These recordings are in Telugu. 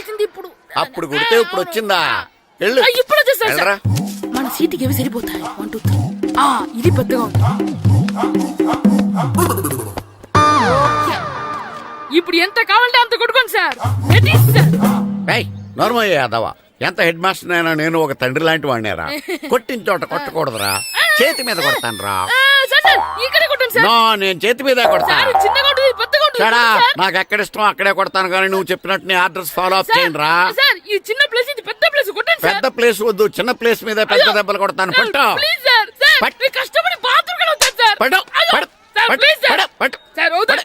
రావాల్సింది ఇప్పుడు. అప్పుడు కొడితే ఇప్పుడు వచ్చిందా? వెళ్ళు. ఇప్పుడు వచ్చేసారు మన సీటుకి ఏవి సరిపోతాయి? వన్ టూ త్రీ ఆ ఇది పెద్దగా ఉంది. ఇప్పుడు ఎంత కావాలంటే అంత కొట్టుకోండి సార్. ఏయ్ నోర్మయ్య యాదవ. ఎంత హెడ్ మాస్టర్ అయినా నేను ఒక తండ్రి లాంటి వాడినేరా? కొట్టిన చోట కొట్టకూడదురా. చేతి మీద కొడతాను రా. నో నేను చేతి మీదే కొడతా సార్ ఇది చిన్నగా ఉంటుంది ఇది పెద్దగా ఉంటుంది చడా సార్. నాకు ఎక్కడ ఇష్టం అక్కడే కొడతాను కానీ నువ్వు చెప్పినట్టు నీ ఆర్డర్స్ ఫాలో అప్ చేయను రా పెద్ద ప్లేస్ వద్దు చిన్న ప్లేస్ మీద పెద్ద దెబ్బలు కొడతాను. పట్టు. పట్టు, పట్టు, పట్టు, పట్టు,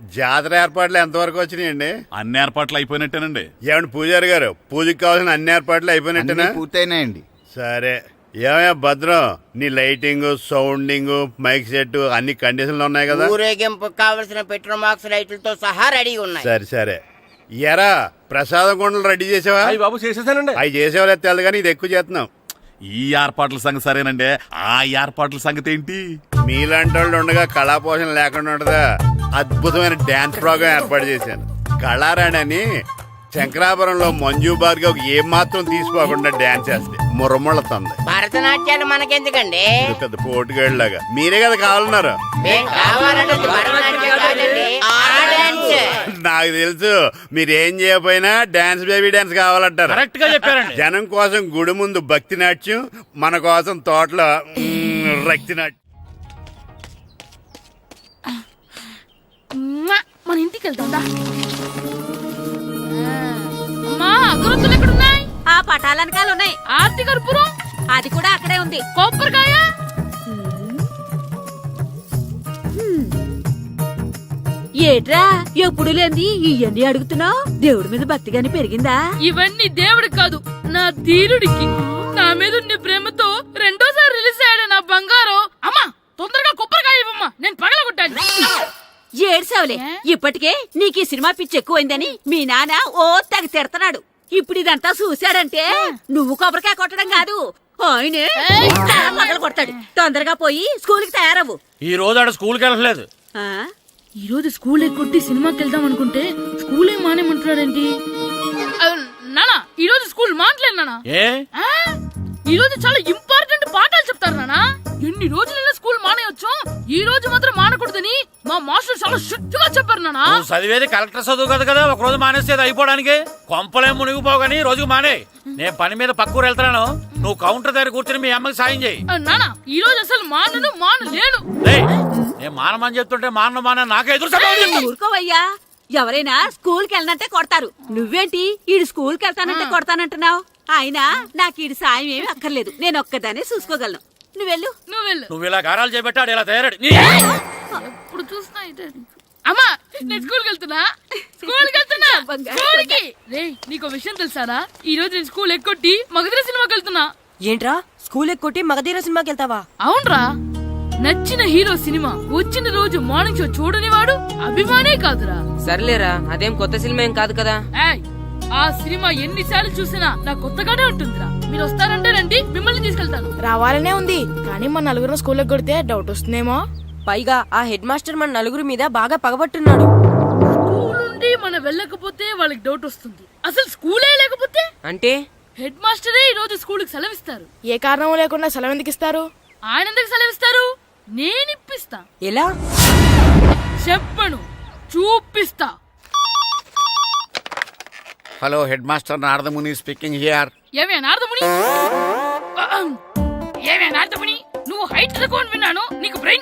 జాతర ఏర్పాట్లు ఎంతవరకు వచ్చినాయండి? అన్ని ఏర్పాట్లు అయిపోయినట్టేనండి. ఏమండి పూజారి గారు పూజకి కావాల్సిన అన్ని ఏర్పాట్లు అయిపోయినట్టేనా? పూర్తయినాయండి. సరే. ఏమయ్యా భద్రం? నీ లైటింగ్ సౌండింగ్ మైక్ సెట్ అన్ని కండిషన్లు ఉన్నాయి కదా? ఊరేగింపు కావలసిన పెట్రోల్ మార్క్స్ లైట్లతో సహా రెడీ ఉన్నాయి. సరే సరే. ఎరా ప్రసాదం కొండలు రెడీ చేసావా? అయ్యి బాబు చేసేసానండి. అవి చేసేవాళ్ళు తెలదు కానీ ఇది ఎక్కువ చేస్తున్నాం. ఈ ఏర్పాట్ల సంగతి సరేనండి. ఆ ఏర్పాట్ల సంగతి ఏంటి? మీలాంటి వాళ్ళు ఉండగా కళాపోషణ లేకుండా ఉండదా అద్భుతమైన డ్యాన్స్ ప్రోగ్రామ్ ఏర్పాటు చేశాను. కళారాణి అని శంకరాపురంలో మంజు భార్గవ్ ఏం మాత్రం తీసుకోకుండా డ్యాన్స్ చేస్తే మురముళ్ళతుంది భరతనాట్యాలు మనకెందుకండి? పెద్ద పోటుగాళ్ళలాగా. మీరే కదా కావాలన్నారు. డాన్స్. నాకు తెలుసు మీరు ఏం చేయకపోయినా డాన్స్ బేబీ డాన్స్ కావాలంటారు. కరెక్ట్గా చెప్పారండి. జనం కోసం గుడి ముందు భక్తి నాట్యం మన కోసం తోటలో రక్తి నాట్యం. మన ఇంటికి వెళ్తాం దా. అమ్మా అగరొత్తులు ఎక్కడున్నాయి? ఆ పటాలనకాలు ఉన్నాయి. ఆర్తి కర్పూరం అది కూడా అక్కడే ఉంది. కొబ్బరికాయ? ఏట్రా ఎప్పుడు లేంది ఇవన్నీ అడుగుతున్నావు? దేవుడి మీద భక్తి గాని పెరిగిందా? ఇవన్నీ దేవుడికి కాదు నా ధీరుడికి. నా మీద ఉండే ప్రేమతో రెండోసారి రిలీజ్ అయ్యాడు నా బంగారం. అమ్మా తొందరగా కొబ్బరికాయ ఇవ్వమ్మా నేను పగలగొట్టాను ఏడ్సావులే. ఇప్పటికే నీకు ఈ సినిమా పిచ్చి ఎక్కువైందని మీ నాన్న ఓ తెగ తిడతాడు ఇప్పుడు ఇదంతా చూశాడంటే నువ్వు కొబ్బరికాయ కొట్టడం కాదు. ఆయనే మొదలు కొడతాడు. తొందరగా పోయి స్కూల్కి తయారవ్వు. ఈ రోజు ఆడ స్కూల్కి వెళ్ళట్లేదు. ఆ? ఈ రోజు స్కూల్ ఎక్కొట్టి సినిమాకి వెళ్దాం అనుకుంటే స్కూల్ ఏం మానేమంటున్నాడేంటి నానా ఈ రోజు స్కూల్ మానట్లేదు నానా. ఏ? ఆ? ఈ రోజు చాలా ఇంపార్టెంట్ పాఠాలు చెప్తారు నానా. ఎన్ని రోజులైనా స్కూల్ మానేయొచ్చు ఈ రోజు మాత్రం మానకూడదని మా మాస్టర్ చాలా స్ట్రిక్ట్గా చెప్పారు నానా నువ్వు చదివేది కలెక్టర్ చదువు కదా కదా ఒక రోజు మానేసేది అయిపోవడానికి. కొంపలే మునిగిపోవు కానీ రోజుకు మానే. నేను పని మీద పక్కూరు వెళ్తున్నాను. నువ్వు కౌంటర్ దగ్గర కూర్చొని మీ అమ్మకి సాయం చేయి. ఈ రోజు అసలు మానను మానలేను రేయ్, నేను మానమని చెప్తుంటే మానను మాన నాకే ఎదురు సమాధానం. ఊరుకోవయ్యా. ఎవరైనా స్కూల్కి వెళ్ళనంటే కొడతారు. నువ్వేంటి? ఈడు స్కూల్కి వెళ్తానంటే కొడతానంటున్నావు? అయినా నాకు ఈడు సాయం ఏమి అక్కర్లేదు. నేను ఒక్కదానే చూసుకోగలను. నువ్వెళ్ళు. నువ్వు వెళ్ళు నువ్వు ఇలా గారాలు చేపెట్టాడు ఇలా తయారాడు? నీ- ఎప్పుడు చూసినా ఇదే. అమ్మా నేను స్కూల్కి వెళ్తున్నా. స్కూల్కి వెళ్తున్నా. స్కూల్కి రే నీకు విషయం తెలుసారా? ఈ రోజు నేను స్కూల్ ఎక్కొట్టి మగధీర సినిమాకి వెళ్తున్నా. ఏంట్రా? స్కూల్ ఎక్కొట్టి మగధీర సినిమాకి వెళ్తావా? అవునరా. నచ్చిన హీరో సినిమా వచ్చిన రోజు మార్నింగ్ షో చూడని వాడు అభిమానే కాదురా. సర్లేరా అదేం కొత్త సినిమా ఏం కాదు కదా. ఏయ్ ఆ సినిమా ఎన్నిసార్లు చూసినా నా కొత్తగానే ఉంటుందిరా. మీరు వస్తారంటే రండి మిమ్మల్ని తీసుకెళ్తాను. రావాలనే ఉంది కానీ మన నలుగురు స్కూల్లో కొడితే డౌట్ వస్తుందేమో. పైగా ఆ హెడ్ మాస్టర్ మన నలుగురి మీద బాగా పగబట్టున్నాడు. స్కూల్ నుండి మనం వెళ్ళకపోతే వాళ్ళకి డౌట్ వస్తుంది. అసలు స్కూలే లేకపోతే? అంటే? హెడ్ మాస్టరే ఈ రోజు స్కూల్కి సెలవిస్తారు. ఏ కారణం లేకుండా సెలవు ఎందుకు ఇస్తారు? ఆయన ఎందుకు సెలవిస్తారు? నేను ఇప్పిస్తా. ఎలా? చెప్పను. చూపిస్తా. Hello head master Naradamuni speaking here ఏమే నారదముని? ఏమే నారదముని? నువ్వు హైట్ తక్కువ విన్నాను నీకు బ్రెయిన్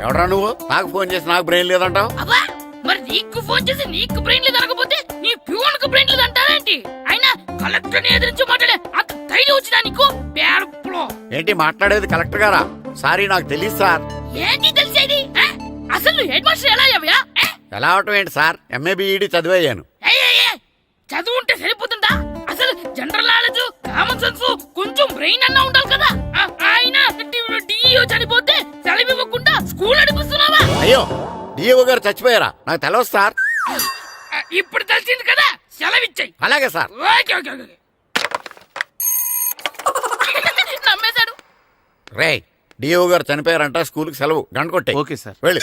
ఎవడ్రా నువ్వు? నాకు ఫోన్ చేసి నాకు బ్రెయిన్ లేదంటావు? అబ్బా మరి నీకు ఫోన్ చేసి నీకు బ్రెయిన్ లేదు అనకపోతే నీ ప్యూన్కు బ్రెయిన్ లేదు అంటారేంటి అయినా కలెక్టర్ని ఎదిరించి మాట్లాడే అంత ధైర్యం వచ్చినా నీకు? పేరుపులో ఏంటి మాట్లాడేది కలెక్టర్ గారా? సారీ నాకు తెలియదు సార్. ఏంటి తెలిసేది? అసలు నువ్వు హెడ్ మాస్టర్ ఎలా అయ్యావయ్యా? ఏ? ఎలా అవటం ఏంటి సార్? M A BEd చదివయ్యాను. ఏయ్, ఏయ్, ఏయ్, చదువు ఉంటే సరిపోతుందా? అసలు జనరల్ నాలెడ్జ్ కామన్ సెన్స్ కొంచెం బ్రెయిన్ అన్నా ఉండాలి కదా. స్కూల్ అయ్యో డిఓ గారు చచ్చిపోయారా? నాకు తెలవదు సార్. ఇప్పుడు తెలిసింది కదా? సెలవిచ్చాయి. అలాగే సార్. ఓకే ఓకే ఓకే రే డిఓ గారు చనిపోయారంట స్కూల్కి సెలవు. గంట కొట్టే. Okay sir. వెళ్ళి.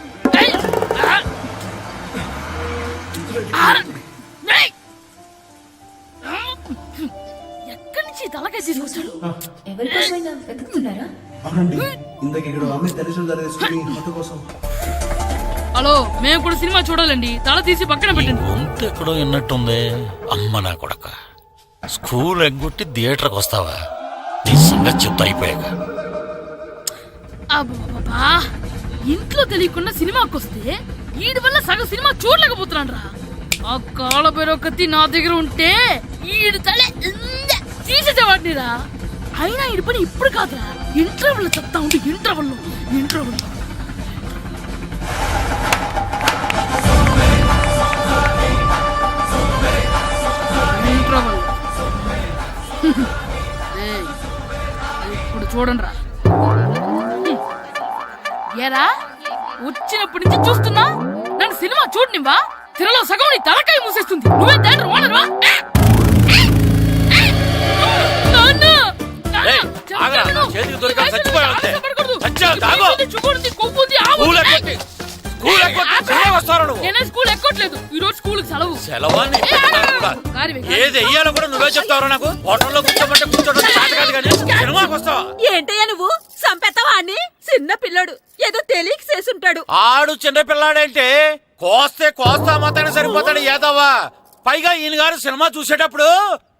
అవునండి ఇందాక ఇక్కడ ఆమె తల్లిదండ్రులు తీసుకుని ఫోటో కోసం. హలో మేము కూడా సినిమా చూడాలండి. తల తీసి పక్కన పెట్టండి. గొంతు ఎక్కడో విన్నట్టుంది. అమ్మ నా కొడక. స్కూల్ ఎగ్గొట్టి థియేటర్కి వస్తావా? నీ సంగతి చెప్తా అయిపోయాక. అబ్బబ్బబ్బా ఇంట్లో తెలియకుండా సినిమాకి వస్తే వీడి వల్ల సగం సినిమా చూడలేకపోతున్నాను రా ఆ కాళ్ళ బెరొకతి నా దగ్గర ఉంటే ఈడు తలే ఇంద తీసేసేవాడిని రా అయినా ఈడి పని ఇప్పుడు కాదురా. ఇంటర్వెల్ చెప్తా ఉంటే ఇంటర్వెల్. ఇంటర్వెల్. ఇంటర్వెల్. ఇప్పుడు చూడండి రా ఏరా వచ్చినప్పటి నుంచి చూస్తున్నా? నన్ను సినిమా చూడనివ్వా? తిరలో సగం నీ తలకాయ మూసేస్తుంది. నువ్వే థియేటర్ ఓనర్వా ఏయ్, ఆగరా. చేతికి దొరికా చచ్చిపోయావు అంతే. చచ్చావు, తాగు. స్కూల్ ఉంది. ఎగ్గొట్టి స్కూల్ ఎగ్గొట్టి సినిమా వస్తావు నువ్వు నేనే స్కూల్ ఎక్కట్లేదు ఈ రోజు స్కూల్ సెలవు ఆగు, కూడా. ఆగు. కారు. ఏది వెయ్యాలో కూడా నువ్వే నాకు హోటల్లో కూర్చోబట్టే కూర్చోడం చేత కాదు కానీ సినిమాకి వస్తావా ఏంటయ్యా నువ్వు సంపెత్తవా అని చిన్న పిల్లడు ఏదో తెలియక చేసుంటాడు ఆడు చిన్న పిల్లాడంటే కోస్తే కోస్తా మాత్రమే సరిపోతాడు ఏదవ్వా పైగా ఈయన గారు సినిమా చూసేటప్పుడు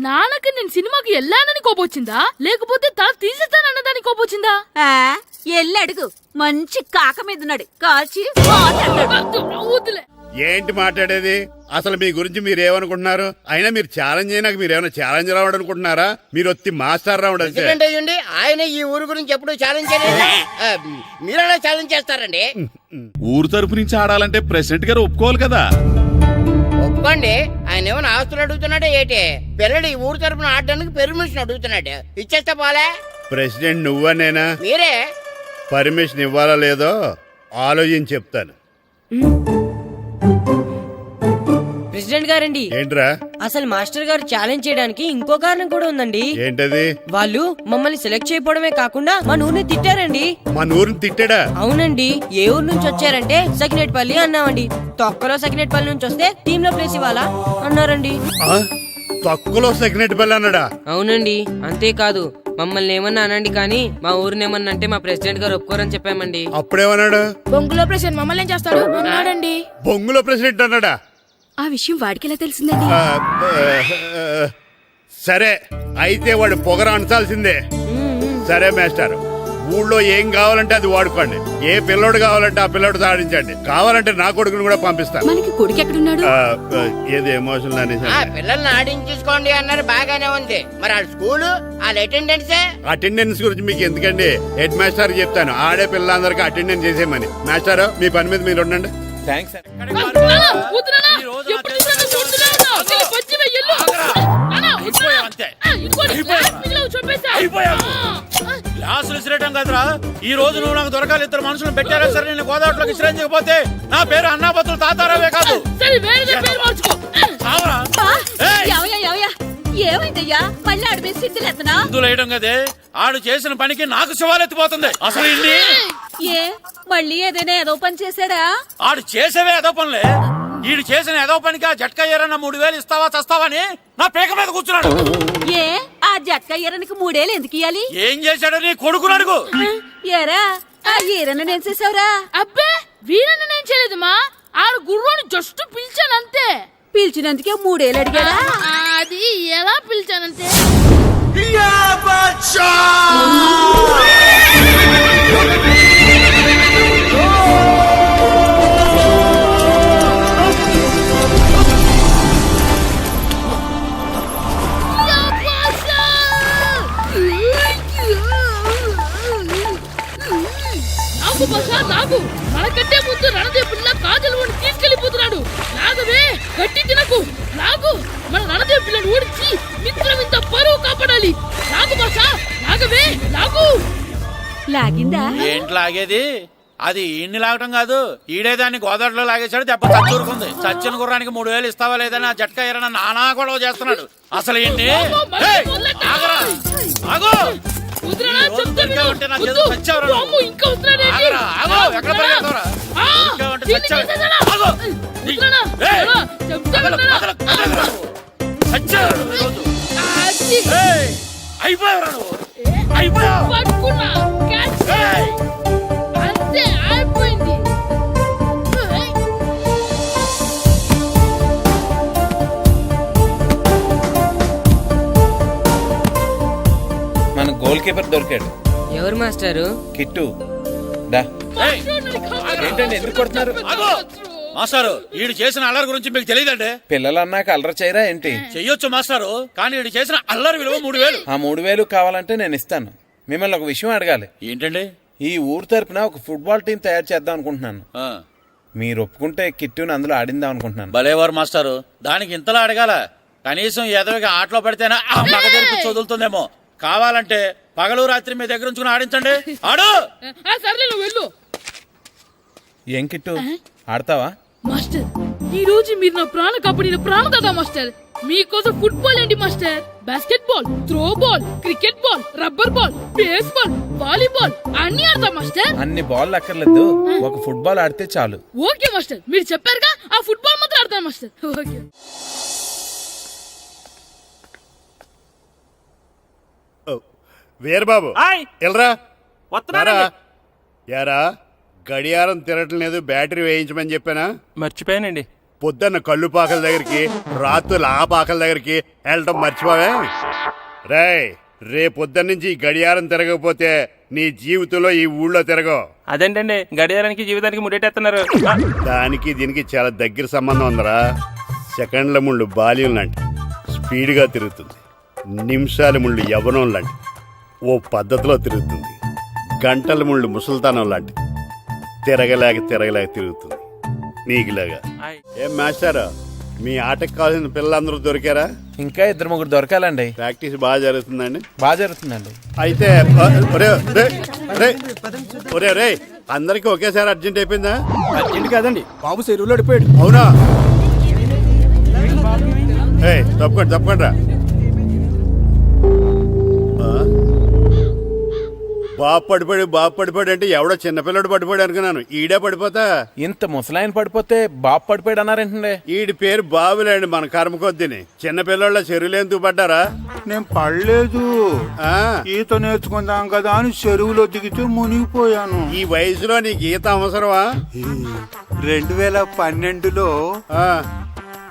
నాన్నకి నేను సినిమాకి వెళ్ళానని కోపొచ్చిందా? లేకపోతే తల తీసేస్తానన్నదాని కోపొచ్చిందా? ఆ, ఎల్లి అడుగు మంచి కాక మీద ఉన్నాడు కాల్చి ఏంటి మాట్లాడేది? అసలు మీ గురించి మీరు ఏమనుకుంటున్నారు అయినా మీరు ఛాలెంజ్ అయినాక మీరు ఏమైనా ఛాలెంజ్ రావడం అనుకుంటున్నారా మీరు వచ్చి మాస్టర్ రావడం అయ్యండి ఆయన ఈ ఊరు గురించి ఎప్పుడు ఛాలెంజ్ మీరెలా ఛాలెంజ్ చేస్తారండి? ఊరు తరపు నుంచి ఆడాలంటే ప్రెసిడెంట్ గారు ఒప్పుకోవాలి కదా. ఒప్పుకోండి. ఆయన ఏమైనా ఆస్తులు అడుగుతున్నాడే ఏటి? పిల్లడు ఈ ఊరు తరపున ఆడడానికి పెర్మిషన్ అడుగుతున్నాడు. ఇచ్చేస్తే పోలే. ప్రెసిడెంట్ నువ్వనేనా మీరే. పర్మిషన్ ఇవ్వాలా లేదో ఆలోచించి చెప్తాను. ప్రెసిడెంట్ గారండి. ఏంట్రా? అసలు మాస్టర్ గారు ఛాలెంజ్ చేయడానికి ఇంకో కారణం కూడా ఉందండి. ఏంటది? వాళ్ళు మమ్మల్ని సెలెక్ట్ చేయకపోవడమే కాకుండా మా నూనె తిట్టారండి. మా నూరుని తిట్టాడా? అవునండి. ఏ ఊరు నుంచి వచ్చారంటే సకినేట్పల్లి అన్నామండి. తొక్కలో సకినేట్పల్లి నుంచి వస్తే టీమ్లో ప్లేస్ ఇవ్వాలా? అన్నారండి. ఆ? తక్కువలో సెకండ్ బెల్ అన్నాడా? అవునండి. అంతేకాదు మమ్మల్ని ఏమన్నా అనండి కానీ మా ఊరిని ఏమన్నా అంటే మా ప్రెసిడెంట్ గారు ఒప్పుకోరని చెప్పామండి. అప్పుడేమన్నాడు? బొంగులో ప్రెసిడెంట్ మమ్మల్ని ఏం చేస్తాడు? అన్నాడండి. బొంగులో ప్రెసిడెంట్ అన్నాడా? ఆ విషయం వాడికి ఎలా తెలిసిందండి సరే అయితే వాడు పొగర అంచాల్సిందే సరే మేస్టర్. ఊళ్ళో ఏం కావాలంటే అది వాడుకోండి. ఏ పిల్లోడు కావాలంటే ఆ పిల్లోడు సాధించండి. కావాలంటే నా కొడుకుని కూడా పంపిస్తాను. మనకి కొడుకు ఎక్కడున్నాడు? ఏది ఎమోషనల్ అనేసి ఆ పిల్లల్ని ఆడించేసుకోండి అన్నారు బాగానే ఉంది. మరి ఆ స్కూలు వాళ్ళ అటెండెన్సే అటెండెన్స్ గురించి మీకు ఎందుకండి? హెడ్ మాస్టర్ చెప్తాను. ఆడే పిల్లలందరికీ అటెండెన్స్ చేసేయమని. మాస్టర్ మీ పని మీద మీరు ఉండండి. థ్యాంక్స్ గ్లాసులు ఇసిరేయటం కదరా. ఈ రోజు నువ్వు నాకు దొరకాలి. ఇద్దరు మనుషులు పెట్టారా సరే నేను గోదావరిలోకి ఇసిరించకపోతే నా పేరు అన్నాపత్రులు తాతారావే కాదు. ఏమైందయ్యా? మళ్ళీ అడిపి సిద్ధులు ఎత్తనా మందులు వేయడం కదే. ఆడు చేసిన పనికి నాకు శివాలెత్తిపోతుంది. అసలు ఇన్ని? ఏ? మళ్ళీ ఏదైనా ఏదో పని చేశాడా? ఆడు చేసేవే ఏదో పనులే. ఈడు చేసిన ఏదో పనికి ఆ జట్కా ఏరన్న మూడు వేలు ఇస్తావా చస్తావని నా పీక మీద కూర్చున్నాడు. ఏ? ఆ జట్కా ఈరనికి మూడేళ్ళు ఎందుకు ఇయ్యాలి? ఏం చేశాడో నీ కొడుకుని అడుగు. ఏరా? ఆ ఈరను నేను చేసావురా అబ్బే వీరన్న నేను చేయలేదు మా ఆడు గుర్రోని జస్ట్ పిలిచాను అంతే. పిలిచినందుకే మూడేళ్ళు అడిగాడా? అది ఎలా పిలిచానంటే నాకు బసా నాకు మనకంటే ముందు రణదేవుడిలా కాజల్ వాడిని తీసుకెళ్ళిపోతున్నాడు నాగవే గట్టి తినకు. నాగు మన రణదేవ్ ఓడించి మిత్రం ఇంత పరువు కాపాడాలి. నాగవే నాగు. లాగిందా? ఏంటి లాగేది? అది ఈయన్ని లాగటం కాదు. ఈడే దాన్ని గోదావరిలో లాగేశాడు దెబ్బ చచ్చూరుకుంది. చచ్చిన గుర్రానికి మూడు వేలు ఇస్తావా లేదని ఆ జట్కా ఏరన్న నానా గొడవ చేస్తున్నాడు. అసలు ఏంటి? ఈ ఇంకా మన గోల్ కీపర్ దొరికాడు. ఎవరు మాస్టారు? కిట్టు. ఏయ్, ఏంటండి ఎందుకు కొడుతున్నారు. మాస్టారు వీడు చేసిన అల్లరి గురించి మీకు తెలియదండి. పిల్లలు అన్నాక అల్లరి చేయరా ఏంటి? చెయ్యొచ్చు మాస్టారు కానీ వీడు చేసిన అల్లరి విలువ మూడు వేలు. ఆ మూడు వేలు కావాలంటే నేను ఇస్తాను. మిమ్మల్ని ఒక విషయం అడగాలి. ఏంటండి? ఈ ఊరు తరపున ఒక ఫుట్బాల్ టీం తయారు చేద్దాం అనుకుంటున్నాను. ఆ, మీరు ఒప్పుకుంటే కిట్టుని అందులో ఆడిందాం అనుకుంటున్నాను. భలేవారు మాస్టారు దానికి ఇంతలా అడగాల. కనీసం ఎదవికి ఆటలో పడితేనే ఆ మగ తెరిపి వదులుతుందేమో కావాలంటే పగలు రాత్రి మీ దగ్గర ఉంచుకుని ఆడించండి. ఆడు! ఆ, సర్లే నువ్వు వెళ్ళు. ఏం కిట్టు? ఆడతావా? మాస్టర్ ఈ రోజు మీరు నా ప్రాణ కాపాడిన ప్రాణదాత మాస్టర్. మీకోసం ఫుట్బాల్ ఏంటి master? Basketball throwball cricket ball rubber ball baseball volleyball అన్ని ఆడతా మాస్టర్. అన్ని బాల్ అక్కర్లేదు. ఒక ఫుట్బాల్ ఆడితే చాలు. ఓకే మాస్టర్ మీరు చెప్పారుగా ఆ ఫుట్బాల్ మాత్రం ఆడతాను మాస్టర్. ఓకే. వీరబాబు. ఎల్రా. వస్తున్నానండి. రారా. యారా. గడియారం తిరగట్లేదు బ్యాటరీ వేయించమని చెప్పానా? మర్చిపోయానండి. పొద్దున్న కళ్ళు పాకల దగ్గరికి రాత్రులు ఆ పాకల దగ్గరికి వెళ్ళటం మర్చిపోవే? రేయ్ రేపొద్దున్న నుంచి ఈ గడియారం తిరగకపోతే నీ జీవితంలో ఈ ఊళ్ళో తిరగవు అదేంటండి? గడియారానికి జీవితానికి ముడేటేస్తున్నారు దానికి దీనికి చాలా దగ్గర సంబంధం ఉందరా. సెకండ్ల ముళ్ళు బాల్యం లాంటి. స్పీడ్గా తిరుగుతుంది. నిమిషాల ముళ్ళు యవనం లాంటి. ఓ పద్ధతిలో తిరుగుతుంది. గంటల ముళ్ళు ముసల్తానం లాంటి. తిరగలేక తిరగలేక తిరుగుతుంది. నీకులాగా. ఏం మాస్టర్ మీ ఆటకు కావాల్సిన పిల్లలందరూ దొరికారా? ఇంకా ఇద్దరు ముగ్గురు దొరకాలండి. ప్రాక్టీస్ బాగా జరుగుతుందండి. బాగా జరుగుతుందండి. అయితే ఒరే ఒరే, ఒరే, ఒరే ఒరే అందరికి ఒకేసారి అర్జెంట్ అయిపోయిందా? అర్జెంట్ కాదండి బాబు చెరువులో అడిపోయాడు అవునా? తప్పకుండా తప్పకుండా బాబు పడిపోయాడు బాబు పడిపోయాడు అంటే ఎవడో చిన్నపిల్లడు పడిపోయాడు అనుకున్నాను. ఈడే పడిపోతా? ఇంత ముసలాయన పడిపోతే బాబు పడిపోయాడు అన్నారేంటండి? ఈడి పేరు బాబులేండి మన కర్మ కొద్దిని. చిన్నపిల్లల చెరువులు ఎందుకు పడ్డారా? నేను పడలేదు. ఆ, ఈత నేర్చుకుందాం కదా అని చెరువులో దిగితే మునిగిపోయాను. ఈ వయసులో నీకు ఈత అవసరమా? రెండు వేల పన్నెండులో ఆ,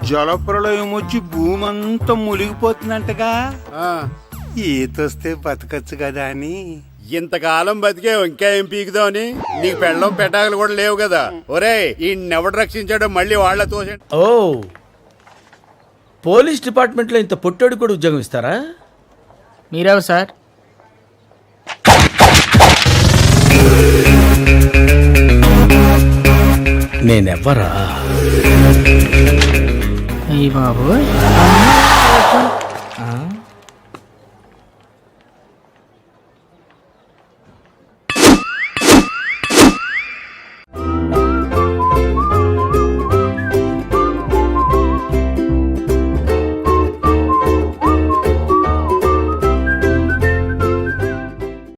జలప్రలయం వచ్చి భూమి అంతా మునిగిపోతుందంటగా. ఆ. ఈత వస్తే బతకచ్చు కదా అని. ఇంతకాలం బతికే ఇంకా ఏం పీకుదామని నీకు పెళ్ళం పెట్టాకలు కూడా లేవు కదా. ఒరే ఈ ఎవడు రక్షించాడో మళ్ళీ వాళ్ళ తోసండి. ఓ పోలీస్ డిపార్ట్మెంట్లో ఇంత పొట్టోడు కూడా ఉద్యోగం ఇస్తారా? మీరెవరు సార్? నేనెవ్వరా? అయ్యి బాబు